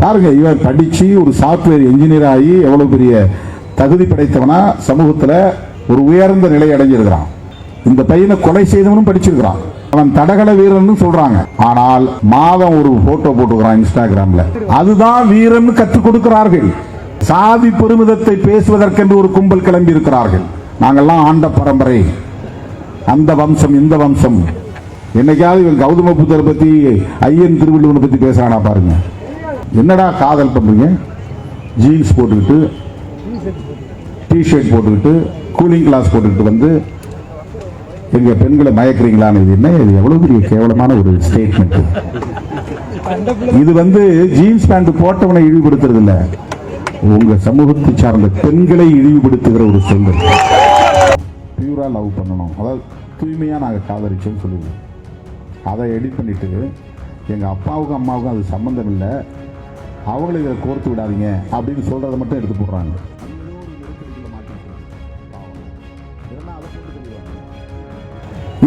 பாருங்க இவன் படிச்சு ஒரு சாஃப்ட்வேர் இன்ஜினியர் ஆகி எவ்வளவு பெரிய தகுதி படைத்தவனா சமூகத்துல ஒரு உயர்ந்த நிலை அடைஞ்சிருக்கிறான். இந்த பையனை கொலை செய்தவனும் படிச்சிருக்கிறான். அவன் தடகள வீரன் சொல்றாங்க. ஆனால் மாதம் ஒரு போட்டோ போட்டுக்கிறான் இன்ஸ்டாகிராம்ல. அதுதான் வீரன் கற்றுக் கொடுக்கிறார்கள். சாதி பெருமிதத்தை பேசுவதற்கென்று ஒரு கும்பல் கிளம்பி இருக்கிறார்கள். நாங்கெல்லாம் ஆண்ட பரம்பரை. அந்த வம்சம் இந்த வம்சம். என்னைக்காவது இவன் கௌதம புத்தரை பத்தி ஐயன் திருவள்ளுவனை பத்தி பேசுறானா பாருங்க. என்னடா காதல் பண்ணுறீங்க ஜீன்ஸ் போட்டுக்கிட்டு டிஷர்ட் போட்டுக்கிட்டு கூலிங் கிளாஸ் போட்டுக்கிட்டு வந்து எங்கள் பெண்களை மயக்கிறீங்களான்னு இது என்ன? இது எவ்வளோ பெரிய கேவலமான ஒரு ஸ்டேட்மெண்ட் இது வந்து ஜீன்ஸ் பேண்ட் போட்டவனை இழிவுபடுத்துறது இல்லை உங்க சமூகத்தை சார்ந்த பெண்களை இழிவுபடுத்துகிற ஒரு சொல் பியூரா லவ் பண்ணணும். அதாவது தூய்மையாக நாங்கள் காதலிச்சோம்னு சொல்லுவோம் அதை எடிட் பண்ணிட்டு எங்கள் அப்பாவுக்கும் அம்மாவுக்கும் அது சம்மந்தம் இல்லை. அவங்களை இதில் கோர்த்து விடாதீங்க அப்படின்னு சொல்றதை மட்டும் எடுத்து போடுறாங்க.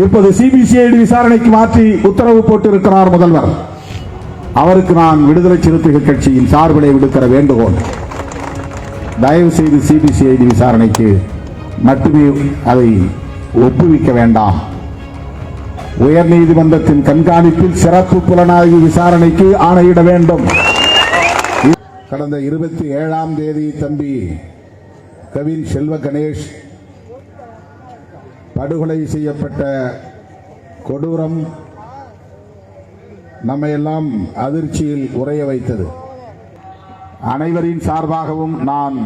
இப்போது சிபிசிஐடி விசாரணைக்கு மாற்றி உத்தரவு போட்டிருக்கிறார் முதல்வர். அவருக்கு நான் விடுதலை சிறுத்தைகள் கட்சியின் சார்பிலே விடுக்கிற வேண்டுகோள். தயவு செய்து சிபிசிஐடி விசாரணைக்கு மட்டுமே அதை ஒப்புவிக்க வேண்டாம். உயர்நீதிமன்றத்தின் கண்காணிப்பில் சிறப்பு புலனாய்வு விசாரணைக்கு ஆணையிட வேண்டும். கடந்த இருபத்தி ஏழாம் தேதி தம்பி கவின் செல்வ கணேஷ் படுகொலை செய்யப்பட்ட கொடூரம் நம்மையெல்லாம் அதிர்ச்சியில் உறைய வைத்தது. அனைவரின் சார்பாகவும் நான்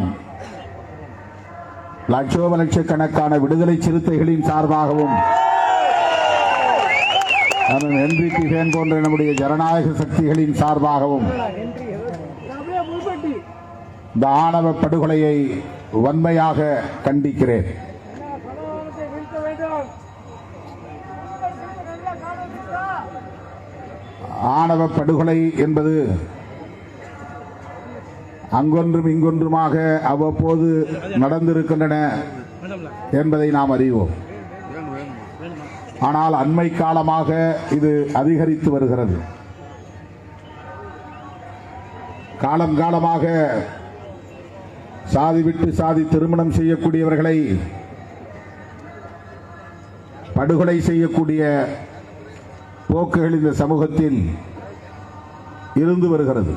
லட்சோப லட்சக்கணக்கான விடுதலை சிறுத்தைகளின் சார்பாகவும் என் என்ரிபி போன்ற நம்முடைய ஜனநாயக சக்திகளின் சார்பாகவும் இந்த ஆணவ படுகொலையை வன்மையாக கண்டிக்கிறேன். ஆணவ படுகொலை என்பது அங்கொன்றும் இங்கொன்றுமாக அவ்வப்போது நடந்திருக்கின்றன என்பதை நாம் அறிவோம். ஆனால் அண்மை காலமாக இது அதிகரித்து வருகிறது. காலம் காலமாக சாதி விட்டு சாதி திருமணம் செய்யக்கூடியவர்களை படுகொலை செய்யக்கூடிய போக்குகள் இந்த சமூகத்தில் இருந்து வருகிறது.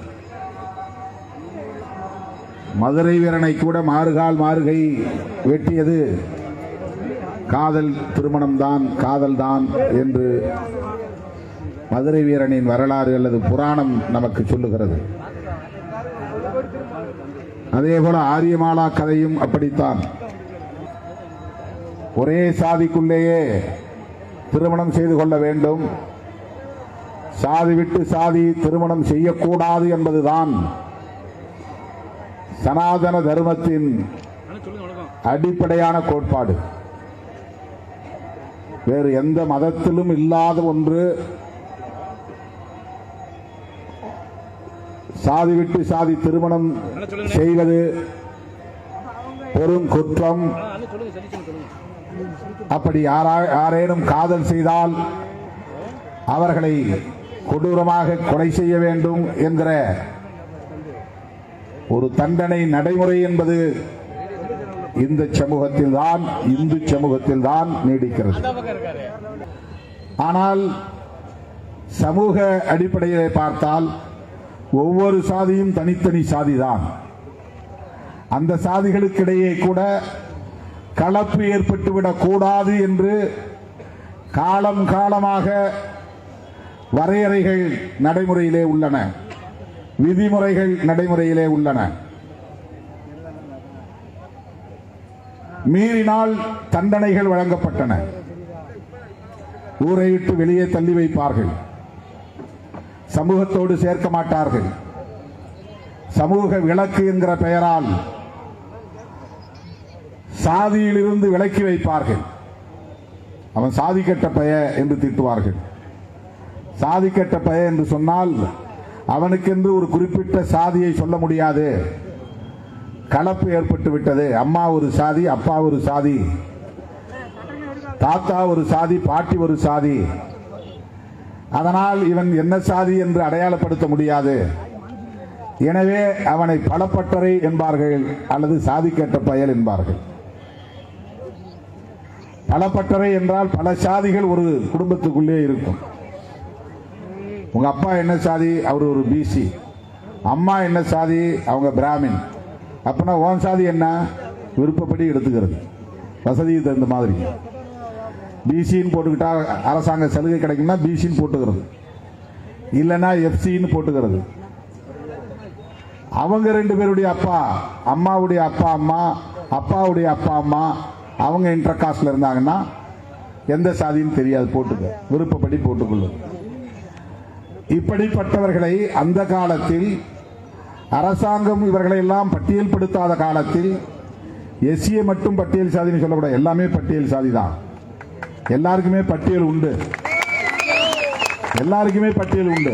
மதுரை வீரனை கூட மாறுகால் மாறுகை வெட்டியது. காதல் திருமணம்தான் காதல்தான் என்று மதுரை வீரனின் வரலாறு அல்லது புராணம் நமக்கு சொல்லுகிறது. அதே போல ஆரியமாலா கதையும் அப்படித்தான். ஒரே சாதிக்குள்ளேயே திருமணம் செய்து கொள்ள வேண்டும். சாதி விட்டு சாதி திருமணம் செய்யக்கூடாது என்பதுதான் சனாதன தர்மத்தின் அடிப்படையான கோட்பாடு. வேறு எந்த மதத்திலும் இல்லாத ஒன்று சாதி விட்டு சாதி திருமணம் செய்வது பெரும் குற்றம். அப்படி யாரா- யாரேனும் காதல் செய்தால் அவர்களை கொடூரமாக கொலை செய்ய வேண்டும் என்கிற ஒரு தண்டனை நடைமுறை என்பது இந்த சமூகத்தில் தான் இந்து சமூகத்தில் தான் நீடிக்கிறது. ஆனால் சமூக அடிப்படையிலே பார்த்தால் ஒவ்வொரு சாதியும் தனித்தனி சாதிதான். அந்த சாதிகளுக்கிடையே கூட கலப்பு ஏற்பட்டுவிடக் கூடாது என்று காலம் காலமாக வரையறைகள் நடைமுறையிலே உள்ளன. விதிமுறைகள் நடைமுறையிலே உள்ளன. மீறினால் தண்டனைகள் வழங்கப்பட்டன. ஊரை விட்டு வெளியே தள்ளி வைப்பார்கள். சமூகத்தோடு சேர்க்க மாட்டார்கள். சமூக விளக்கு என்கிற பெயரால் சாதியிலிருந்து விலக்கி வைப்பார்கள். அவன் சாதி கெட்ட பய என்று திட்டுவார்கள். சாதி கெட்ட பெய என்று சொன்னால் அவனுக்கென்று ஒரு குறிப்பிட்ட சாதியை சொல்ல முடியாது. கலப்பு ஏற்பட்டு விட்டது. அம்மா ஒரு சாதி அப்பா ஒரு சாதி தாத்தா ஒரு சாதி பாட்டி ஒரு சாதி. அதனால் இவன் என்ன சாதி என்று அடையாளப்படுத்த முடியாது. எனவே அவனை பலப்பட்டறை என்பார்கள் அல்லது சாதி கேட்ட பயல் என்பார்கள். பலப்பட்டறை என்றால் பல சாதிகள் ஒரு குடும்பத்துக்குள்ளே இருக்கும். உங்க அப்பா என்ன சாதி? அவர் ஒரு பிசி அம்மா என்ன சாதி? அவங்க பிராமின். அப்படின்னா ஓன் சாதி என்ன? விருப்பப்படி எடுத்துக்கிறது. வசதிக்கு தகுந்த மாதிரி. பிசின்னு போட்டுக்கிட்டா அரசாங்க சலுகை கிடைக்கும்னா பிசின்னு போட்டுக்கிறது. இல்லைன்னா எஃப்சின்னு போட்டுக்கிறது. அவங்க ரெண்டு பேருடைய அப்பா அம்மாவுடைய அப்பா அம்மா அப்பாவுடைய அப்பா அம்மா அவங்க இன்டர் காஸ்ட்ல இருந்தாங்கன்னா எந்த சாதின்னு தெரியாது போட்டுக்க. விருப்பப்படி போட்டுக்கொள்ளும். இப்படிப்பட்டவர்களை அந்த காலத்தில் அரசாங்கம் இவர்களை எல்லாம் பட்டியல்படுத்தாத காலத்தில் எஸ்சியை மட்டும் பட்டியல் சாதின்னு சொல்லக்கூடாது. எல்லாமே பட்டியல் சாதி தான் எல்லாருக்குமே பட்டியல் உண்டு. எல்லாருக்குமே பட்டியல் உண்டு.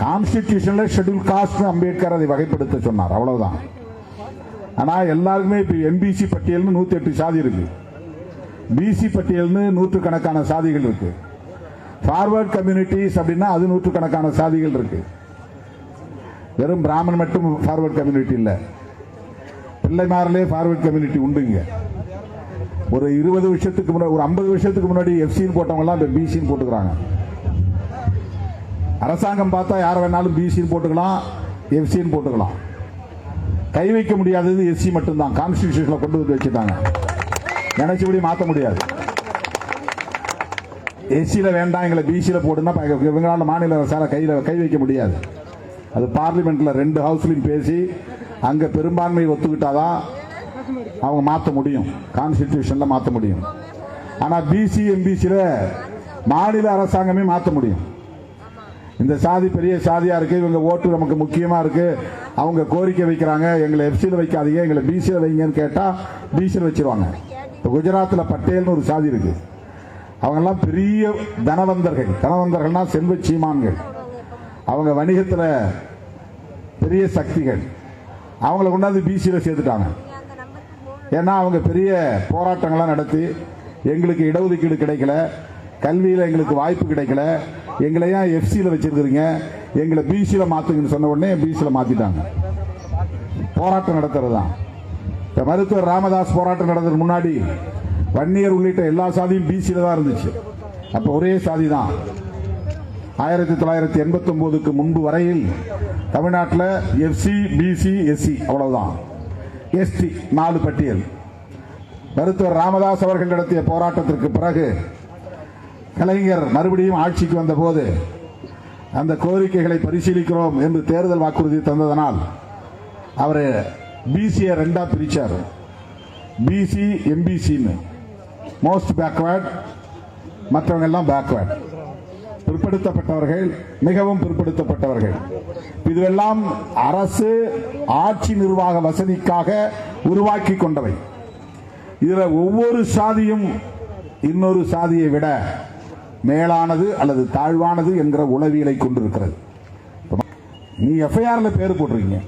கான்ஸ்டிடியூஷன்ல ஷெட்யூல் காஸ்ட் அம்பேத்கர் அதை வகைப்படுத்த சொன்னார். அவ்வளவுதான். ஆனா எல்லாருக்குமே இப்ப என்பிசி பட்டியல்னு நூத்தி எட்டு சாதி இருக்கு. பிசி பட்டியல்னு நூற்றுக்கணக்கான சாதிகள் இருக்கு. ஃபார்வர்ட் கம்யூனிட்டிஸ் அப்படின்னா அது நூற்றுக்கணக்கான சாதிகள் இருக்கு. வெறும் பிராமன் மட்டும் ஃபார்வர்ட் கம்யூனிட்டி இல்லை. பிள்ளைமாரிலே ஃபார்வர்ட் கம்யூனிட்டி உண்டுங்க. ஒரு இருபது வருஷத்துக்கு முன்னாடி ஒரு ஐம்பது வருஷத்துக்கு முன்னாடி எஃப்சின்னு போட்டவங்கலாம் இப்போ இப்ப பிசின்னு போட்டுக்கிறாங்க. அரசாங்கம் பார்த்தா யார் வேணாலும் பிசின்னு போட்டுக்கலாம் எஃப்சின்னு போட்டுக்கலாம். கை வைக்க முடியாதது எஸ்சி மட்டும்தான். கான்ஸ்டிடியூஷன்ல கொண்டு வந்து வச்சுட்டாங்க. நினைச்சபடி மாற்ற முடியாது. எஸ்சியில் வேண்டாம் எங்களை பிசியில் போடுனா இவங்களால மாநில அரசால கையில் கை வைக்க முடியாது. அது பார்லிமெண்ட்ல ரெண்டு ஹவுஸ்லையும் பேசி அங்க பெரும்பான்மை ஒத்துக்கிட்டாதான் அவங்க மாற்ற முடியும். கான்ஸ்டிடியூஷன்ல மாற்ற முடியும். ஆனா பிசி எம்பிசியில் மாநில அரசாங்கமே மாற்ற முடியும். இந்த சாதி பெரிய சாதியா இருக்கு இவங்க ஓட்டு நமக்கு முக்கியமா இருக்கு. அவங்க கோரிக்கை வைக்கிறாங்க எங்களை எஃப்சியில் வைக்காதீங்க எங்களை பிசியில் வைங்கன்னு கேட்டால் பிசியில் வச்சிருவாங்க. இப்போ குஜராத்தில் பட்டேல்னு ஒரு சாதி இருக்கு. அவங்கெல்லாம் பெரிய தனவந்தர்கள். தனவந்தர்கள்னா செல்வ சீமான்கள். அவங்க வணிகத்தில் பெரிய சக்திகள். அவங்கள கொண்டாந்து பிசியில் சேர்த்துட்டாங்க. ஏன்னா அவங்க பெரிய போராட்டங்கள்லாம் நடத்தி எங்களுக்கு இடஒதுக்கீடு கிடைக்கல. கல்வியில் எங்களுக்கு வாய்ப்பு கிடைக்கல. எங்களை ஏன் எஃப்சியில் வச்சிருக்கிறீங்க? எங்களை பிசியில் மாற்றுங்கன்னு சொன்ன உடனே பிசியில் மாற்றிட்டாங்க போராட்டம் நடத்துறது தான் இப்போ மருத்துவர் ராமதாஸ் போராட்டம் நடத்துறது முன்னாடி வன்னியர் உள்ளிட்ட எல்லா சாதியும் பிசியில் தான் இருந்துச்சு. அப்போ ஒரே சாதி தான் ஆயிரத்தி தொள்ளாயிரத்தி எண்பத்தி ஒன்பதுக்கு முன்பு வரையில் தமிழ்நாட்டில் எஃப்சி பிசி எஸ்சி அவ்வளவுதான். எஸ்டி நாலு பட்டியல் மருத்துவர் ராமதாஸ் அவர்கள் நடத்திய போராட்டத்திற்கு பிறகு கலைஞர் மறுபடியும் ஆட்சிக்கு வந்தபோது அந்த கோரிக்கைகளை பரிசீலிக்கிறோம் என்று தேர்தல் வாக்குறுதி தந்ததனால் அவர் பிசியை ரெண்டா பிரிச்சார். பிசி எம்பிசின்னு மோஸ்ட் பேக்வேர்ட் மற்றவங்க எல்லாம் பேக்வேர்ட் பிற்படுத்தப்பட்டவர்கள் மிகவும் பிற்படுத்தப்பட்டவர்கள். இதுவெல்லாம் அரசு ஆட்சி நிர்வாக வசதிக்காக உருவாக்கி கொண்டவை. இதில் ஒவ்வொரு சாதியும் இன்னொரு சாதியை விட மேலானது அல்லது தாழ்வானது என்கிற உளவியலை கொண்டிருக்கிறது. நீ எஃப்ஐஆர்ல பேர் போட்டிருக்கீங்க.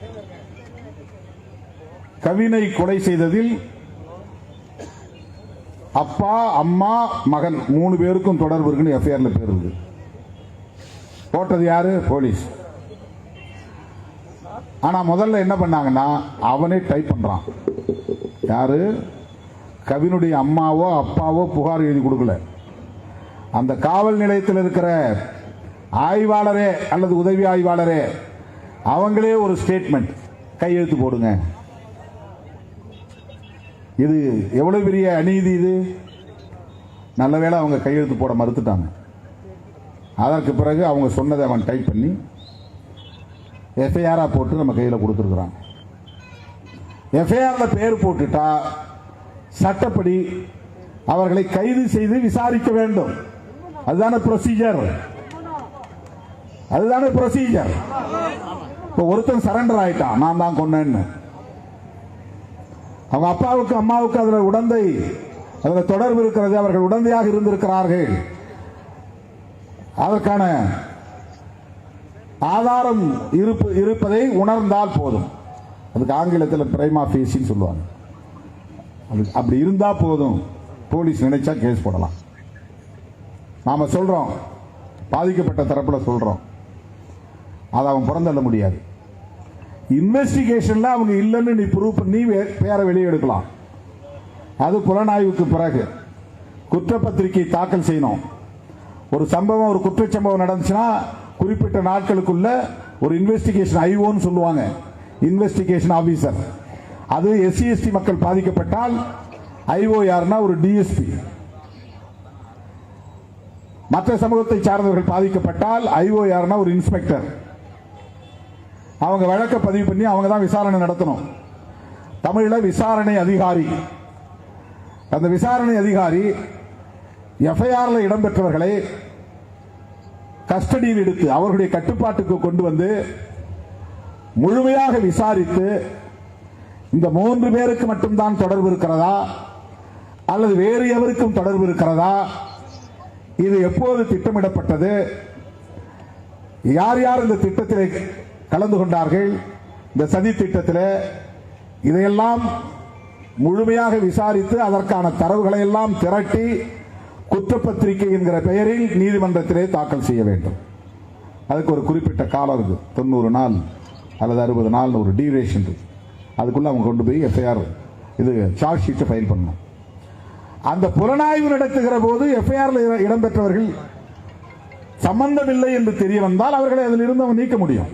கவினை கொலை செய்ததில் அப்பா அம்மா மகன் மூணு பேருக்கும் தொடர்பு இருக்குன்னு எஃப்ஐஆர்ல பேர் இருக்கு. போட்டது யாரு? போலீஸ். ஆனா முதல்ல என்ன பண்ணாங்கன்னா அவனே டைப் பண்றான். யாரு? கவினுடைய அம்மாவோ அப்பாவோ புகார் எழுதி கொடுக்கல. அந்த காவல் நிலையத்தில் இருக்கிற ஆய்வாளரே அல்லது உதவி ஆய்வாளரே அவங்களே ஒரு ஸ்டேட்மெண்ட் கையெழுத்து போடுங்க. இது எவ்வளவு பெரிய அநீதி இது? நல்ல வேளை அவங்க கையெழுத்து போட மறுத்துட்டாங்க. அதற்கு பிறகு அவங்க சொன்னதை அவன் டைப் பண்ணி எஃப்ஐஆராக போட்டு நம்ம கையில் கொடுத்துருக்குறான். எஃப்ஐஆரில் பேர் போட்டுட்டா சட்டப்படி அவர்களை கைது செய்து விசாரிக்க வேண்டும். அதுதான ப்ரொசீஜர் அதுதான ப்ரொசீஜர் இப்போ ஒருத்தன் சரண்டர் ஆயிட்டான். நான் தான் கொன்னேன்னு. அவங்க அப்பாவுக்கு அம்மாவுக்கு அதில் உடந்தை அதில் தொடர்பு இருக்கிறது. அவர்கள் உடந்தையாக இருந்திருக்கிறார்கள். அதற்கான ஆதாரம் இருப்பு இருப்பதை உணர்ந்தால் போதும். அதுக்கு ஆங்கிலத்தில் பிரைமா ஃபேஸின்னு சொல்லுவாங்க. அது அப்படி இருந்தால் போதும். போலீஸ் நினைச்சா கேஸ் போடலாம். நாம் சொல்கிறோம் பாதிக்கப்பட்ட தரப்பில் சொல்கிறோம் அதை அவன் புறந்தள்ள முடியாது. இன்வெஸ்டிகேஷனில் அவங்க இல்லைன்னு நீ ப்ரூவ் பண்ணி வே- பேரை வெளியே எடுக்கலாம். அது புலனாய்வுக்கு பிறகு குற்றப்பத்திரிகை தாக்கல் செய்யணும். ஒரு சம்பவம் ஒரு குற்றச்சம்பவம் நடந்துச்சுன்னா குறிப்பிட்ட நாட்களுக்குள்ள ஒரு இன்வெஸ்டிகேஷன் ஐஓன்னு சொல்லுவாங்க. இன்வெஸ்டிகேஷன் ஆபீசர் அது எஸ்சி எஸ்டி மக்கள் பாதிக்கப்பட்டால் ஐஓ யாருன்னா ஒரு டிஎஸ்பி மற்ற சமூகத்தை சார்ந்தவர்கள் பாதிக்கப்பட்டால் ஐஓ யாருன்னா ஒரு இன்ஸ்பெக்டர் அவங்க வழக்கை பதிவு பண்ணி அவங்க தான் விசாரணை நடத்தணும். தமிழில் விசாரணை அதிகாரி. அந்த விசாரணை அதிகாரி எஃப்ஐஆரில் இடம்பெற்றவர்களை கஸ்டடியில் எடுத்து அவர்களுடைய கட்டுப்பாட்டுக்கு கொண்டு வந்து முழுமையாக விசாரித்து இந்த மூன்று பேருக்கு மட்டும்தான் தொடர்பு இருக்கிறதா? அல்லது வேறு எவருக்கும் தொடர்பு இருக்கிறதா? இது எப்போது திட்டமிடப்பட்டது? யார் யார் இந்த திட்டத்தில் கலந்து கொண்டார்கள்? இந்த சதி திட்டத்தில் இதையெல்லாம் முழுமையாக விசாரித்து அதற்கான தரவுகளை எல்லாம் திரட்டி குற்றப்பத்திரிகை என்கிற பெயரில் நீதிமன்றத்திலே தாக்கல் செய்ய வேண்டும். அதுக்கு ஒரு குறிப்பிட்ட காலம் இருக்கு தொண்ணூறு நாள் அல்லது அறுபது நாள் ஒரு டியூரேஷன் இருக்கு அதுக்குள்ள அவங்க கொண்டு போய் எஃப்ஐஆர் இது சார்ஜ் ஷீட்டை ஃபைல் பண்ணணும். அந்த புலனாய்வு நடத்துகிற போது எஃப்ஐஆரில் இடம்பெற்றவர்கள் சம்பந்தமில்லை என்று தெரிய வந்தால் அவர்களை அதில் இருந்து அவன் நீக்க முடியும்.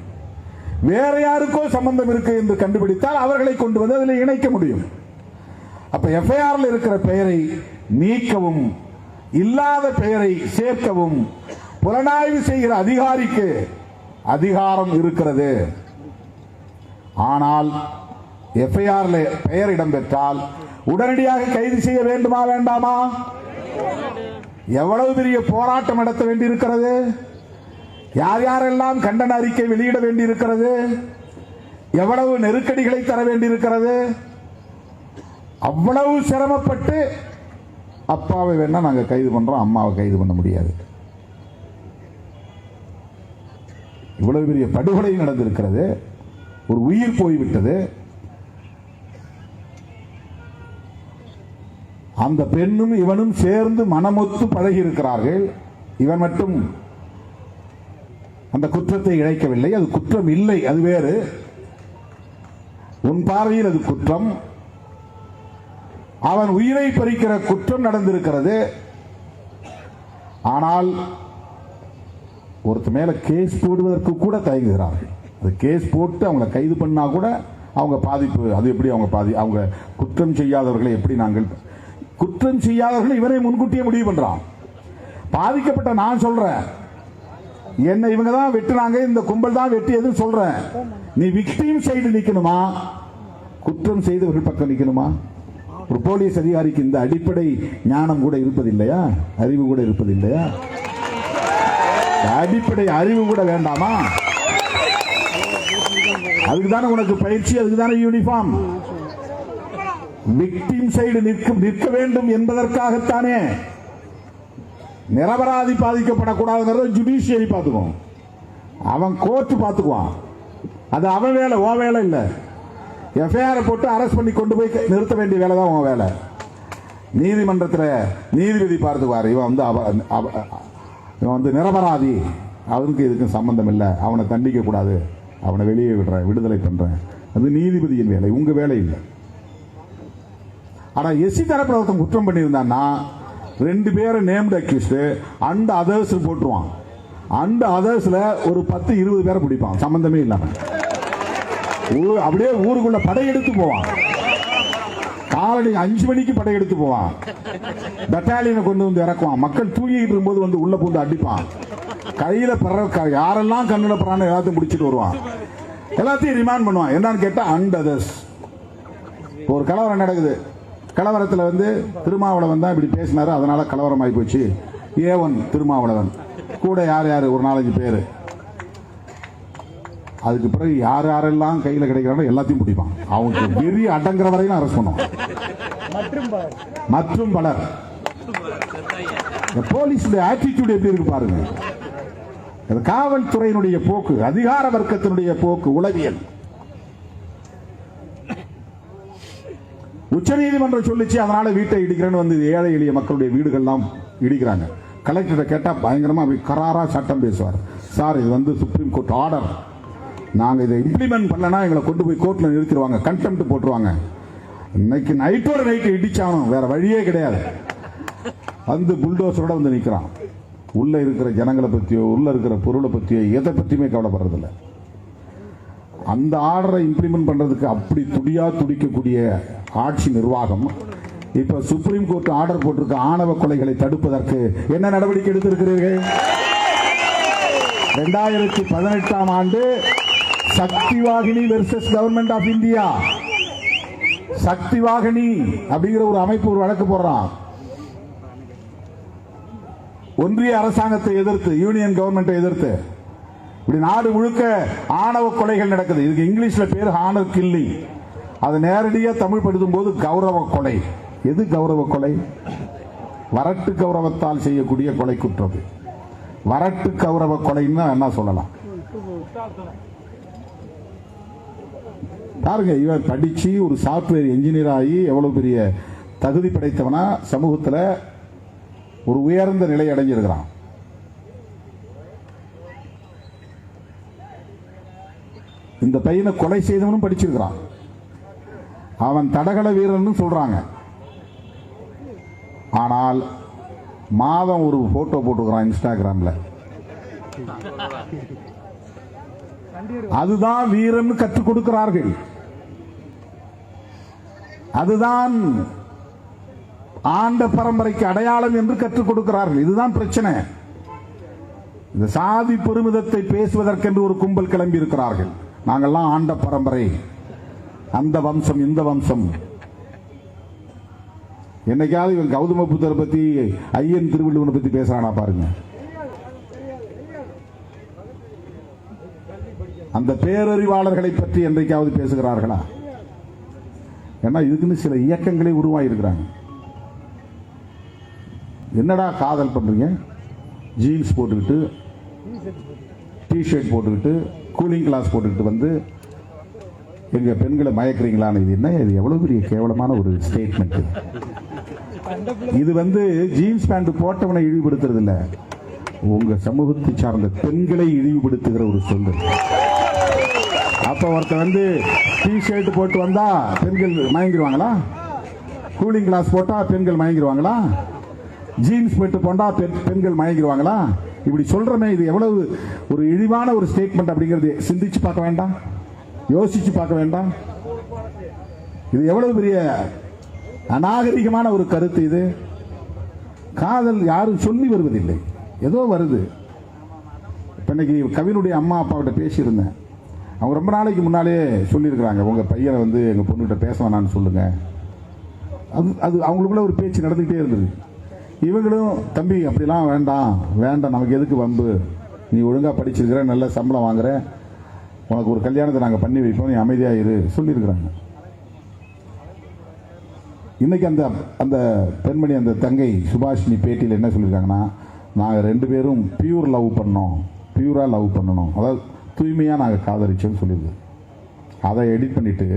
வேற யாருக்கோ சம்பந்தம் இருக்கு என்று கண்டுபிடித்தால் அவர்களை கொண்டு வந்து அதில் இணைக்க முடியும். அப்ப எஃப்ஐஆரில் இருக்கிற பெயரை நீக்கவும் இல்லாத பெயரை சேர்க்கவும் புலனாய்வு செய்கிற அதிகாரிக்கு அதிகாரம் இருக்கிறது. ஆனால் எஃப்ஐஆர்ல பெயர் இடம்பெற்றால் உடனடியாக கைது செய்ய வேண்டுமா வேண்டாமா? எவ்வளவு பெரிய போராட்டம் நடத்த வேண்டியிருக்கிறது? யார் யாரெல்லாம் கண்டன அறிக்கை வெளியிட வேண்டியிருக்கிறது? எவ்வளவு நெருக்கடிகளை தர வேண்டியிருக்கிறது? அவ்வளவு சிரமப்பட்டு அப்பாவை வேணா நாங்க கைது பண்றோம் அம்மாவை கைது பண்ண முடியாது. இவ்வளவு பெரிய படுகொலை நடந்திருக்கிறது. ஒரு உயிர் போய்விட்டது. அந்த பெண்ணும் இவனும் சேர்ந்து மனமொத்து பழகி இருக்கிறார்கள் இவன் மட்டும் அந்த குற்றத்தை இழைக்கவில்லை. அது குற்றம் இல்லை அது வேறு. உன் பார்வையில் அது குற்றம். அவன் உயிரை பறிக்கிற குற்றம் நடந்திருக்கிறது. ஆனால் ஒருத்த மேல கேஸ் போடுவதற்கு கூட தயங்குகிறார்கள். அது கேஸ் போட்டு அவங்களை கைது பண்ணா கூட அவங்க பாதிப்பு அது எப்படி அவங்க பாதி அவங்க குற்றம் செய்யாதவர்களை எப்படி நாங்கள் குற்றம் செய்யாதவர்களை இவரை முன்கூட்டியே முடிவு பண்றான். பாதிக்கப்பட்ட நான் சொல்றேன். என்ன இவங்க தான் வெட்டுனாங்க இந்த கும்பல் தான் வெட்டியதுன்னு சொல்றேன். நீ விக்டீம் சைடு நிக்கணுமா? குற்றம் செய்தவர்கள் பக்கம் நிக்கணுமா? ஒரு போலீஸ் அதிகாரிக்கு இந்த அடிப்படை ஞானம் கூட இருப்பதில்லையா? அறிவு கூட இருப்பதில்லையா? அடிப்படை அறிவு கூட வேண்டாமா? அதுக்கு தானே உனக்கு பயிற்சி அதுக்கு தானே யூனிஃபார்ம் விக்டிம் சைடு நிற்க நிற்க வேண்டும் என்பதற்காகத்தானே. நிரபராதி பாதிக்கப்படக்கூடாதுங்கிறத ஜுடிஷியரி பார்த்துக்கும். அவன் கோர்ட்டு பார்த்துக்குவான். அது அவன் வேலை ஓ வேலை இல்லை. எஃப்ஐஆர் போட்டு அரெஸ்ட் பண்ணி கொண்டு போய் நிறுத்த வேண்டிய வேலை தான் உன் வேலை. நீதிமன்றத்தில் நீதிபதி பார்த்துக்குவார். இவன் வந்து அவ இவன் வந்து நிரபராதி. அவனுக்கு இதுக்கும் சம்பந்தம் இல்லை. அவனை தண்டிக்க கூடாது. அவனை வெளியே விடுறேன் விடுதலை பண்ணுறேன் அது நீதிபதியின் வேலை. உங்க வேலை இல்லை. ஆனால் எஸ்சி தரப்பில் ஒருத்தன் குற்றம் பண்ணியிருந்தான்னா ரெண்டு பேரை நேம்டு அக்யூஸ்டு அண்ட் அதர்ஸ் போட்டுருவான். அண்ட் அதர்ஸில் ஒரு பத்து இருபது பேரை பிடிப்பான். சம்மந்தமே இல்லாமல் அப்படியே ஊருக்குள்ள படையெடுத்து போவான் காலனி அஞ்சு மணிக்கு படையெடுத்து போவான் பெட்டாலியனை கொண்டு வந்து இறக்குவான் மக்கள் தூங்கிட்டு இருக்கும்போது வந்து உள்ள பூந்து அடிப்பான் கையில பெற க- யாரெல்லாம் கண்ணுல பறான்னு எல்லாத்தையும் முடிச்சிட்டு வருவான் எல்லாத்தையும் ரிமாண்ட் பண்ணுவான் என்னன்னு கேட்டா அண்டதர்ஸ் ஒரு கலவரம் நடக்குது. கலவரத்தில் வந்து திருமாவளவன் தான் இப்படி பேசினாரு. அதனால கலவரம் ஆகி போச்சு ஏவன் திருமாவளவன். கூட யார் யார்? ஒரு நாலஞ்சு பேர். அதுக்கு பிறகு யார் யாரெல்லாம் கையில் கிடைக்கிறானோ எல்லாத்தையும் பிடிப்பான். அவங்களுக்கு வெறி அடங்குற வரையும் அரெஸ்ட் பண்ணுவான். மற்றும் பலர். போலீஸுடைய ஆட்டிடியூட் எப்படி இருக்கு பாருங்க. காவல்துறையினுடைய போக்கு அதிகார வர்க்கத்தினுடைய போக்கு உளவியல். உச்சநீதிமன்றம் சொல்லிச்சு அதனால வீட்டை இடிக்கிறேன்னு வந்து ஏழை எளிய மக்களுடைய வீடுகள்லாம் இடிக்கிறாங்க. கலெக்டரை கேட்டா பயங்கரமா அப்படி கராரா சட்டம் பேசுவார். சார் இது வந்து சுப்ரீம் கோர்ட் ஆர்டர் நாங்கள் இதை இம்ப்ளிமெண்ட் பண்ணலனா எங்களை கொண்டு போய் கோர்ட்டில் நிறுத்திடுவாங்க கண்டெம்ட் போட்டுருவாங்க. இன்னைக்கு நைட்டோட நைட்டு இடிச்சானும் வேற வழியே கிடையாது. வந்து புல்டோசரோட வந்து நிற்கிறான் உள்ள இருக்கிற ஜனங்களை பற்றியோ உள்ள இருக்கிற பொருளை பற்றியோ எதை பற்றியுமே கவலைப்படுறதில்ல. அந்த ஆர்டரை இம்ப்ளிமெண்ட் பண்ணுறதுக்கு அப்படி துடியா துடிக்கக்கூடிய ஆட்சி நிர்வாகம் இப்போ சுப்ரீம் கோர்ட் ஆர்டர் போட்டிருக்க ஆணவ கொலைகளை தடுப்பதற்கு என்ன நடவடிக்கை எடுத்திருக்கிறீர்கள்? ரெண்டாயிரத்தி பதினெட்டாம் ஆண்டு Shakti Vahini versus government of India Shakti Vahini அப்படிங்கிற ஒரு அமைப்பு ஒரு வழக்கு போடுறான். ஒன்றிய அரசாங்கத்தை எதிர்த்து யூனியன் கவர்மெண்ட்டை எதிர்த்து. இப்படி நாடு முழுக்க ஆணவ கொலைகள் நடக்குது. இதுக்கு இங்கிலீஷில் பேர் ஹானர் கில்லி அது நேரடியாக தமிழ் படுத்தும் போது கௌரவ கொலை. எது கௌரவ கொலை? வரட்டு கௌரவத்தால் செய்யக்கூடிய கொலை குற்றம். வரட்டு கௌரவ கொலைன்னு என்ன சொல்லலாம்? பாருங்க இவன் படிச்சு ஒரு சாஃப்ட்வேர் இன்ஜினியர் ஆகி எவ்வளவு பெரிய தகுதி படைத்தவனா சமூகத்தில் ஒரு உயர்ந்த நிலை அடைஞ்சிருக்கிறான். இந்த பையனை கொலை செய்தவனும் படிச்சிருக்கிறான். அவன் தடகள வீரன் சொல்றாங்க. ஆனால் மாதம் ஒரு போட்டோ போட்டுக்கிறான் இன்ஸ்டாகிராம்ல. அதுதான் வீரன் கற்றுக் கொடுக்கிறார்கள். அதுதான் ஆண்ட பரம்பரைக்கு அடையாளம் என்று கற்றுக் கொடுக்கிறார்கள். இதுதான் பிரச்சனை. இந்த சாதி பெருமிதத்தை பேசுவதற்கென்று ஒரு கும்பல் கிளம்பி இருக்கிறார்கள். நாங்கள்லாம் ஆண்ட பரம்பரை. அந்த வம்சம் இந்த வம்சம். என்னைக்காவது இவன் கௌதம புத்தரை பத்தி ஐயன் திருவள்ளுவனை பத்தி பேசுறானா பாருங்க. அந்த பேரறிவாளர்களை பற்றி என்றைக்காவது பேசுகிறார்களா? ஏன்னா இதுக்குன்னு சில இயக்கங்களே உருவாகிருக்கிறாங்க என்னடா காதல் பண்ணுறீங்க ஜீன்ஸ் போட்டுக்கிட்டு டிஷர்ட் போட்டுக்கிட்டு கூலிங் கிளாஸ் போட்டுக்கிட்டு வந்து எங்கள் பெண்களை மயக்கிறீங்களான்னு இது என்ன? இது எவ்வளோ பெரிய கேவலமான ஒரு ஸ்டேட்மெண்ட் இது வந்து ஜீன்ஸ் பேண்ட் போட்டவனை இழிவுபடுத்துறது இல்லை. உங்கள் சமூகத்தை சார்ந்த பெண்களை இழிவுபடுத்துகிற ஒரு சொல்லு அப்போ ஒருத்தன் வந்து டி ஷர்ட் போட்டு வந்தா பெண்கள் மயங்கிடுவாங்களா கூலிங் கிளாஸ் போட்டா பெண்கள் மயங்கிடுவாங்களா ஜீன்ஸ் போட்டு போண்டா பெண் பெண்கள் மயங்கிடுவாங்களா இப்படி சொல்றமே இது எவ்வளவு ஒரு இழிவான ஒரு ஸ்டேட்மெண்ட் அப்படிங்கிறது சிந்திச்சு பார்க்க வேண்டாம். யோசிச்சு பார்க்க வேண்டாம். இது எவ்வளவு பெரிய அநாகரிகமான ஒரு கருத்து இது. காதல் யாரும் சொல்லி வருவதில்லை. ஏதோ வருது. இப்ப இன்னைக்கு கவினுடைய அம்மா அப்பாவிட்ட பேசியிருந்தேன். அவங்க ரொம்ப நாளைக்கு முன்னாலே சொல்லியிருக்கிறாங்க. உங்கள் பையனை வந்து எங்கள் பொண்ணுகிட்ட பேச வேணாம்னு சொல்லுங்கள் அது அது அவங்களுக்குள்ள ஒரு பேச்சு நடந்துகிட்டே இருந்தது. இவங்களும் தம்பி அப்படிலாம் வேண்டாம். வேண்டாம். நமக்கு எதுக்கு வம்பு? நீ ஒழுங்காக படிச்சிருக்கிற நல்ல சம்பளம் வாங்குற. உனக்கு ஒரு கல்யாணத்தை நாங்கள் பண்ணி வைப்போம். நீ அமைதியாக இரு. சொல்லியிருக்கிறாங்க. இன்றைக்கி அந்த அந்த பெண்மணி அந்த தங்கை சுபாஷினி பேட்டியில் என்ன சொல்லியிருக்காங்கன்னா நாங்கள் ரெண்டு பேரும் பியூர் லவ் பண்ணோம். பியூராக லவ் பண்ணணும். அதாவது தூய்மையாக நாங்கள் காதலிச்சோம்னு சொல்லியிருக்கு அதை எடிட் பண்ணிவிட்டு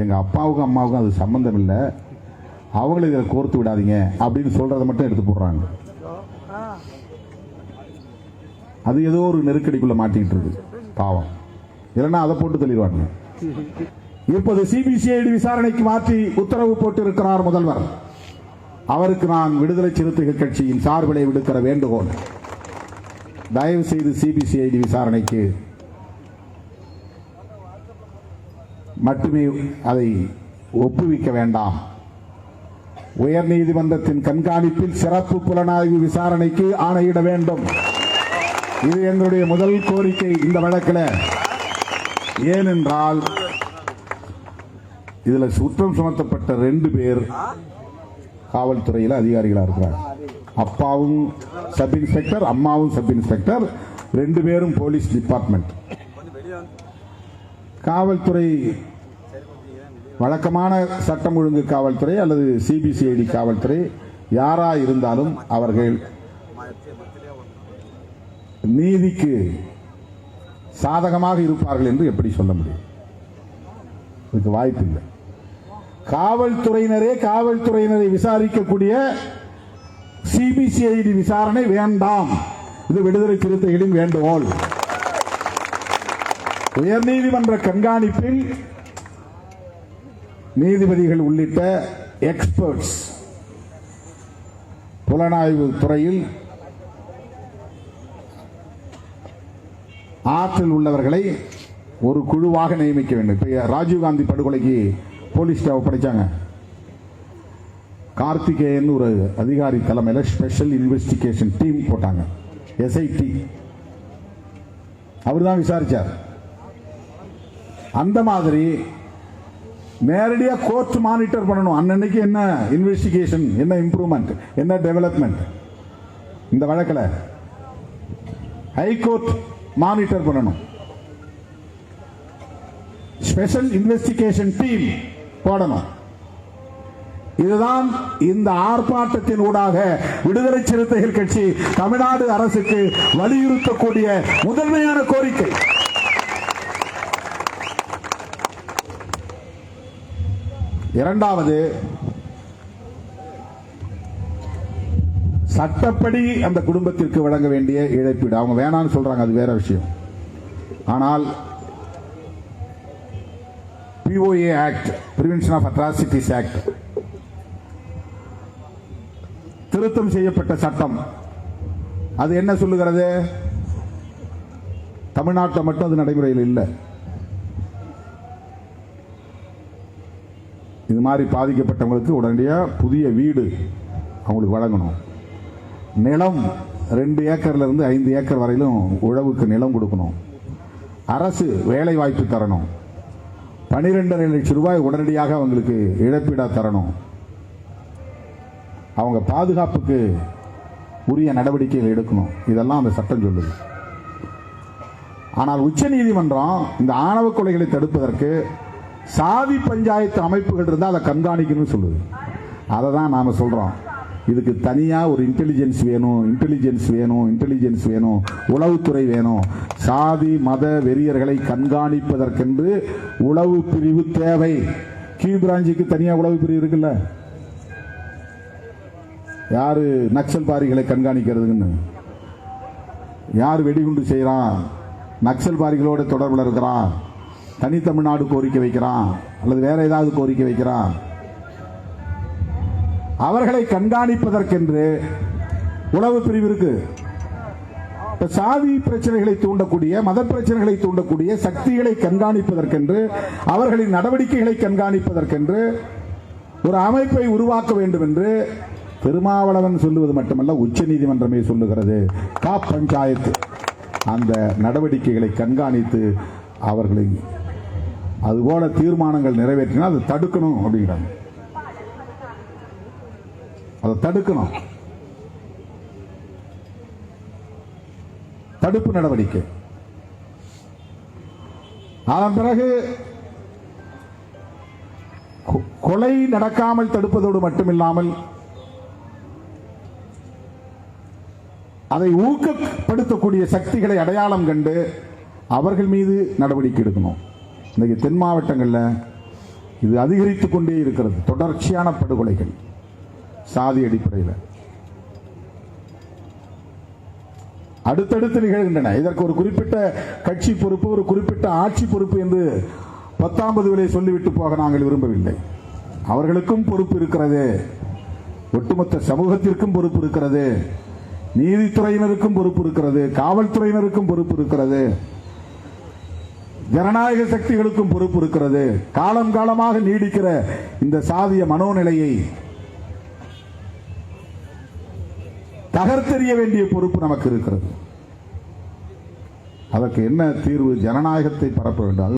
எங்கள் அப்பாவுக்கும் அம்மாவுக்கும் அது சம்மந்தம் இல்லை. அவங்களை இதில் கோர்த்து விடாதீங்க அப்படின்னு சொல்கிறத மட்டும் எடுத்து போடுறாங்க. அது ஏதோ ஒரு நெருக்கடிக்குள்ளே மாட்டிக்கிட்டு இருக்கு. பாவம். இல்லைன்னா அதை போட்டு தெளிவாங்க இப்போது சிபிசிஐடி விசாரணைக்கு மாற்றி உத்தரவு போட்டு இருக்கிறார் முதல்வர். அவருக்கு நான் விடுதலை சிறுத்தைகள் கட்சியின் சார்பிலை விடுக்கிற வேண்டுகோள். தயவு செய்து சிபிசிஐடி விசாரணைக்கு மட்டுமே அதை ஒப்புவிக்க வேண்டாம். உயர் நீதிமன்றத்தின் கண்காணிப்பில் சிறப்பு புலனாய்வு விசாரணைக்கு ஆணையிட வேண்டும். இது எங்களுடைய முதல் கோரிக்கை இந்த வழக்கில். ஏனென்றால் இதில் சுற்றம் சுமத்தப்பட்ட ரெண்டு பேர் காவல்துறையில் அதிகாரிகளாக இருக்கிறார் அப்பாவும் சப் இன்ஸ்பெக்டர் அம்மாவும் சப் இன்ஸ்பெக்டர் ரெண்டு பேரும் போலீஸ் டிபார்ட்மெண்ட். காவல்துறை வழக்கமான சட்டம் ஒழுங்கு காவல்துறை அல்லது சிபிசிஐடி காவல்துறை யாரா இருந்தாலும் அவர்கள் நீதிக்கு சாதகமாக இருப்பார்கள் என்று எப்படி சொல்ல முடியும்? இதுக்கு வாய்ப்பு இல்லை. காவல்துறையினரே காவல்துறையினரை விசாரிக்கக்கூடிய சிபிசிஐடி விசாரணை வேண்டாம். இது விடுதலை சிறுத்தைகளின் வேண்டுகோள். உயர்நீதிமன்ற கண்காணிப்பில் நீதிபதிகள் உள்ளிட்ட எக்ஸ்பர்ட்ஸ் புலனாய்வு துறையில் ஆற்றில் உள்ளவர்களை ஒரு குழுவாக நியமிக்க வேண்டும். இப்ப ராஜீவ்காந்தி படுகொலைக்கு போலீஸ் ஒப்படைச்சாங்க கார்த்திகேயன் ஒரு அதிகாரி தலைமையில் ஸ்பெஷல் இன்வெஸ்டிகேஷன் டீம் போட்டாங்க. எஸ்ஐடி அவர் தான் விசாரிச்சார். அந்த மாதிரி நேரடியாக கோர்ட் மானிட்டர் பண்ணணும். அன்னன்னைக்கு என்ன இன்வெஸ்டிகேஷன் என்ன இம்ப்ரூவ்மெண்ட் என்ன டெவலப்மெண்ட் இந்த வழக்கில் ஹைகோர்ட் மானிட்டர் பண்ணணும். ஸ்பெஷல் இன்வெஸ்டிகேஷன் டீம் போடணும். இதுதான் இந்த ஆர்ப்பாட்டத்தின் ஊடாக விடுதலை சிறுத்தைகள் கட்சி தமிழ்நாடு அரசுக்கு வலியுறுத்தக்கூடிய முதன்மையான கோரிக்கை. இரண்டாவது சட்டப்படி அந்த குடும்பத்திற்கு வழங்க வேண்டிய இழப்பீடு. அவங்க வேணாம்னு சொல்றாங்க அது வேற விஷயம். ஆனால் POA act prevention of atrocities act திருத்தம் செய்யப்பட்ட சட்டம் அது என்ன சொல்லுகிறது? தமிழ்நாட்டில் மட்டும் அது நடைமுறையில் இல்லை. இது மாதிரி பாதிக்கப்பட்டவங்களுக்கு உடனடியாக புதிய வீடு அவங்களுக்கு வழங்கணும். நிலம் ரெண்டு ஏக்கர்லேருந்து ஐந்து ஏக்கர் வரையிலும் உழவுக்கு நிலம் கொடுக்கணும். அரசு வேலை வாய்ப்பு தரணும். பனிரெண்டரை லட்சம் ரூபாய் உடனடியாக அவங்களுக்கு இழப்பீடாக தரணும். அவங்க பாதுகாப்புக்கு உரிய நடவடிக்கைகள் எடுக்கணும். இதெல்லாம் அந்த சட்டம் சொல்லுது. ஆனால் உச்சநீதிமன்றம் இந்த ஆணவ கொலைகளை தடுப்பதற்கு சாதி பஞ்சாயத்து அமைப்புகள் இருந்தால் அதை கண்காணிக்கணும்னு சொல்லுது. அதை தான் நாம் சொல்கிறோம் இதுக்கு தனியாக ஒரு இன்டெலிஜென்ஸ் வேணும் இன்டெலிஜென்ஸ் வேணும் இன்டெலிஜென்ஸ் வேணும் உளவுத்துறை வேணும். சாதி மத வெறியர்களை கண்காணிப்பதற்கென்று உளவு பிரிவு தேவை. கீழ் பிராஞ்சுக்கு தனியாக உளவு பிரிவு இருக்குல்ல? யார் நக்சல்பாரிகளை கண்காணிக்கிறதுன்னு யார் வெடிகுண்டு செய்கிறான் நக்சல் பாரிகளோட தொடர்பில் இருக்கிறான். தனித்தமிழ்நாடு கோரிக்கை வைக்கிறான். அல்லது வேற ஏதாவது கோரிக்கை வைக்கிறான். அவர்களை கண்காணிப்பதற்கென்று உளவு பிரிவு இருக்கு. சாதி பிரச்சனைகளை தூண்டக்கூடிய மத பிரச்சனைகளை தூண்டக்கூடிய சக்திகளை கண்காணிப்பதற்கென்று அவர்களின் நடவடிக்கைகளை கண்காணிப்பதற்கென்று ஒரு அமைப்பை உருவாக்க வேண்டும் என்று திருமாவளவன் சொல்லுவது மட்டுமல்ல உச்சநீதிமன்றமே சொல்லுகிறது. கா பஞ்சாயத்து அந்த நடவடிக்கைகளை கண்காணித்து அவர்களை அதுபோல தீர்மானங்கள் நிறைவேற்றினால் அதை தடுக்கணும் அப்படிங்கிறாங்க. அதை தடுக்கணும். தடுப்பு நடவடிக்கை. அதன் பிறகு கொ- கொலை நடக்காமல் தடுப்பதோடு மட்டுமில்லாமல் அதை ஊக்கப்படுத்தக்கூடிய சக்திகளை அடையாளம் கண்டு அவர்கள் மீது நடவடிக்கை எடுக்கணும். இன்றைக்கு தென் மாவட்டங்களில் இது அதிகரித்து கொண்டே இருக்கிறது. தொடர்ச்சியான படுகொலைகள் சாதி அடிப்படையில். அடுத்தடுத்து நிகழ்கின்றன. இதற்கு ஒரு குறிப்பிட்ட கட்சி பொறுப்பு ஒரு குறிப்பிட்ட ஆட்சி பொறுப்பு என்று பத்தாம்பது விலை சொல்லிவிட்டு போக நாங்கள் விரும்பவில்லை. அவர்களுக்கும் பொறுப்பு இருக்கிறது. ஒட்டுமொத்த சமூகத்திற்கும் பொறுப்பு இருக்கிறது. நீதித்துறையினருக்கும் பொறுப்பு இருக்கிறது. காவல்துறையினருக்கும் பொறுப்பு இருக்கிறது. ஜனநாயக சக்திகளுக்கும் பொறுப்பு இருக்கிறது. காலம் காலமாக நீடிக்கிற இந்த சாதிய மனோநிலையை தகர்த்தெறிய வேண்டிய பொறுப்பு நமக்கு இருக்கிறது. அதற்கு என்ன தீர்வு? ஜனநாயகத்தை பரப்ப வேண்டும்.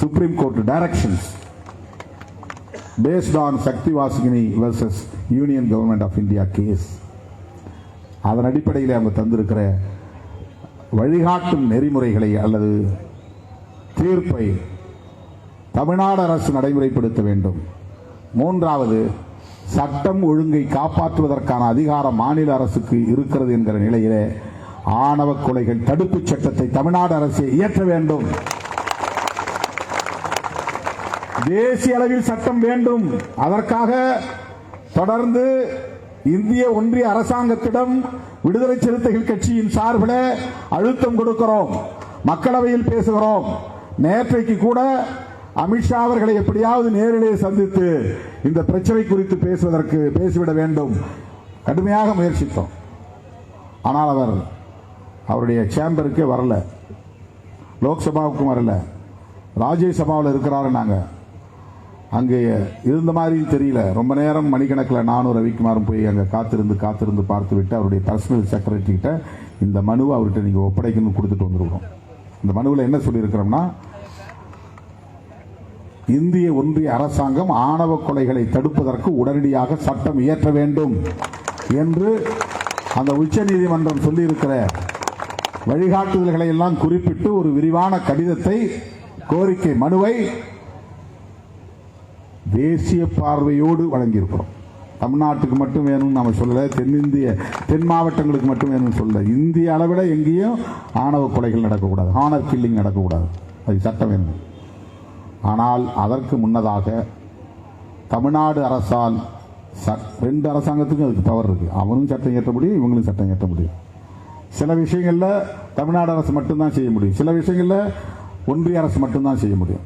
Supreme court directions based on Shakti Vahini versus union government of India case அதன் அடிப்படையில் அவங்க தந்திருக்கிற வழிகாட்டும் நெறிமுறைகளை அல்லது தீர்ப்பை தமிழ்நாடு அரசு நடைமுறைப்படுத்த வேண்டும். மூன்றாவது சட்டம் ஒழுங்கை காப்பாற்றுவதற்கான அதிகாரம் மாநில அரசுக்கு இருக்கிறது என்கிற நிலையிலே ஆணவ கொலைகள் தடுப்புச் சட்டத்தை தமிழ்நாடு அரசு இயற்ற வேண்டும். தேசிய அளவில் சட்டம் வேண்டும். அதற்காக தொடர்ந்து இந்திய ஒன்றிய அரசாங்கத்திடம் விடுதலை சிறுத்தைகள் கட்சியின் சார்பில் அழுத்தம் கொடுக்கிறோம். மக்களவையில் பேசுகிறோம். நேற்றைக்கு கூட அமித்ஷா அவர்களை எப்படியாவது நேரிலே சந்தித்து இந்த பிரச்சனை குறித்து பேசுவதற்கு பேசிவிட வேண்டும். கடுமையாக முயற்சித்தோம். ஆனால் அவர் அவருடைய சேம்பருக்கே வரல. லோக்சபாவுக்கும் வரல. ராஜ்யசபாவில் இருக்கிறாரு நாங்கள் அங்கே இருந்த மாதிரி தெரியல. ரொம்ப நேரம் மணிக்கணக்கில் நானும் ரவிக்குமாரும் போய் அங்கே காத்திருந்து காத்திருந்து பார்த்து விட்டு அவருடைய பர்சனல் செக்ரட்டரி கிட்ட இந்த மனுவை அவர்கிட்ட நீங்கள் ஒப்படைக்கணும்னு கொடுத்துட்டு வந்துருக்கோம் இந்த மனுவில் என்ன சொல்லியிருக்கிறோம்னா இந்திய ஒன்றிய அரசாங்கம் ஆணவ கொலைகளை தடுப்பதற்கு உடனடியாக சட்டம் இயற்ற வேண்டும் என்று அந்த உச்சநீதிமன்றம் சொல்லியிருக்கிற வழிகாட்டுதல்களை எல்லாம் குறிப்பிட்டு ஒரு விரிவான கடிதத்தை கோரிக்கை மனுவை தேசிய பார்வையோடு வழங்கியிருக்கிறோம். தமிழ்நாட்டுக்கு மட்டும் வேணும்னு நம்ம சொல்லல தென்னிந்திய தென் மாவட்டங்களுக்கு மட்டும் வேணும்னு சொல்லல. இந்திய அளவில் எங்கேயும் ஆணவ கொலைகள் நடக்கக்கூடாது ஹானர் கில்லிங் நடக்கக்கூடாது. அது சட்டம் வேணும் ஆனால் அதற்கு முன்னதாக தமிழ்நாடு அரசால் ச- ரெண்டு அரசாங்கத்துக்கும் அதுக்கு பவர் இருக்குது அவனும் சட்டம் இயற்ற முடியும் இவங்களும் சட்டம் இயற்ற முடியும். சில விஷயங்களில் தமிழ்நாடு அரசு மட்டும்தான் செய்ய முடியும். சில விஷயங்களில் ஒன்றிய அரசு மட்டும்தான் செய்ய முடியும்.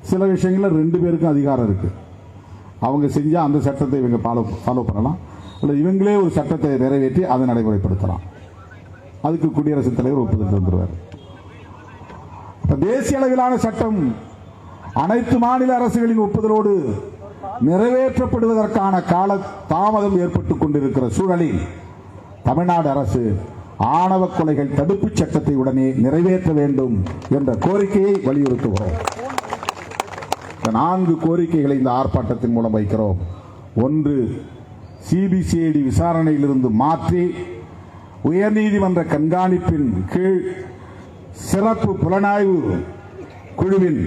சில விஷயங்களில் ரெண்டு பேருக்கும் அதிகாரம் இருக்குது அவங்க செஞ்சால் அந்த சட்டத்தை இவங்க ஃபாலோ ஃபாலோ பண்ணலாம். இல்லை இவங்களே ஒரு சட்டத்தை நிறைவேற்றி அதை நடைமுறைப்படுத்தலாம். அதுக்கு குடியரசுத் தலைவர் ஒப்புதல் தந்துடுவார் இப்போ தேசிய அளவிலான சட்டம் அனைத்து மாநில அரசுகளின் ஒப்புதலோடு நிறைவேற்றப்படுவதற்கான கால தாமதம் ஏற்பட்டுக் கொண்டிருக்கிற சூழலில் தமிழ்நாடு அரசு ஆணவ கொலைகள் தடுப்புச் சட்டத்தை உடனே நிறைவேற்ற வேண்டும் என்ற கோரிக்கையை வலியுறுத்துகிறோம். நான்கு கோரிக்கைகளை இந்த ஆர்ப்பாட்டத்தின் மூலம் வைக்கிறோம். ஒன்று சிபிசிஐடி விசாரணையிலிருந்து மாற்றி உயர்நீதிமன்ற கண்காணிப்பின் கீழ் சிறப்பு புலனாய்வு குழுவின்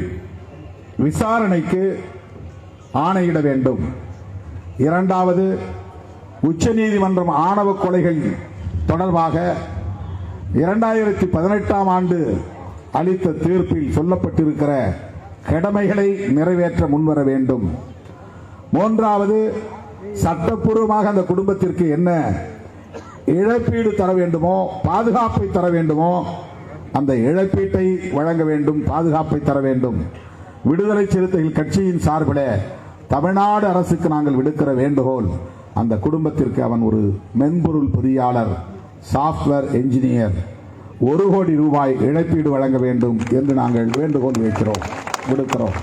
விசாரணைக்கு ஆணையிட வேண்டும். இரண்டாவது உச்சநீதிமன்றம் ஆணவ கொலைகள் தொடர்பாக இரண்டாயிரத்தி பதினெட்டாம் ஆண்டு அளித்த தீர்ப்பில் சொல்லப்பட்டிருக்கிற கடமைகளை நிறைவேற்ற முன்வர வேண்டும். மூன்றாவது சட்டப்பூர்வமாக அந்த குடும்பத்திற்கு என்ன இழப்பீடு தர வேண்டுமோ பாதுகாப்பை தர வேண்டுமோ அந்த இழப்பீட்டை வழங்க வேண்டும் பாதுகாப்பை தர வேண்டும். விடுதலை சிறுத்தைகள் கட்சியின் சார்பில் தமிழ்நாடு அரசுக்கு நாங்கள் விடுக்கிற வேண்டுகோள். அந்த குடும்பத்திற்கு அவன் ஒரு மென்பொருள் பொறியாளர் சாஃப்ட்வேர் என்ஜினியர் ஒரு கோடி ரூபாய் இழப்பீடு வழங்க வேண்டும் என்று நாங்கள் வேண்டுகோள் வைக்கிறோம் விடுக்கிறோம்.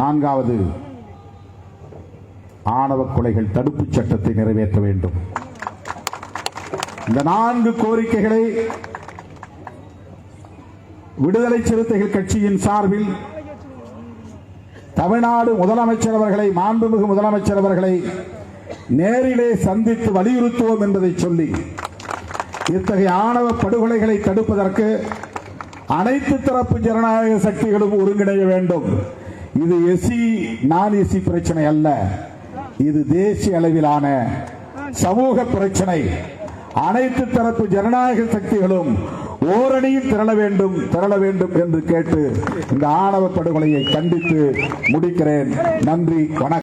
நான்காவது ஆணவ கொலைகள் தடுப்புச் சட்டத்தை நிறைவேற்ற வேண்டும். இந்த நான்கு கோரிக்கைகளை விடுதலை சிறுத்தைகள் கட்சியின் சார்பில் தமிழ்நாடு முதலமைச்சர் அவர்களை மாண்புமிகு முதலமைச்சர் அவர்களை நேரிலே சந்தித்து வலியுறுத்துவோம் என்பதை சொல்லி இத்தகைய ஆணவ படுகொலைகளை தடுப்பதற்கு அனைத்து தரப்பு ஜனநாயக சக்திகளும் ஒருங்கிணைய வேண்டும். இது எசி நான் எசி பிரச்சனை அல்ல. இது தேசிய அளவிலான சமூக பிரச்சனை. அனைத்து தரப்பு ஜனநாயக சக்திகளும் ஓரணியில் திரள வேண்டும் திரள வேண்டும் என்று கேட்டு இந்த ஆணவ படுகொலையை கண்டித்து முடிக்கிறேன். நன்றி வணக்கம்.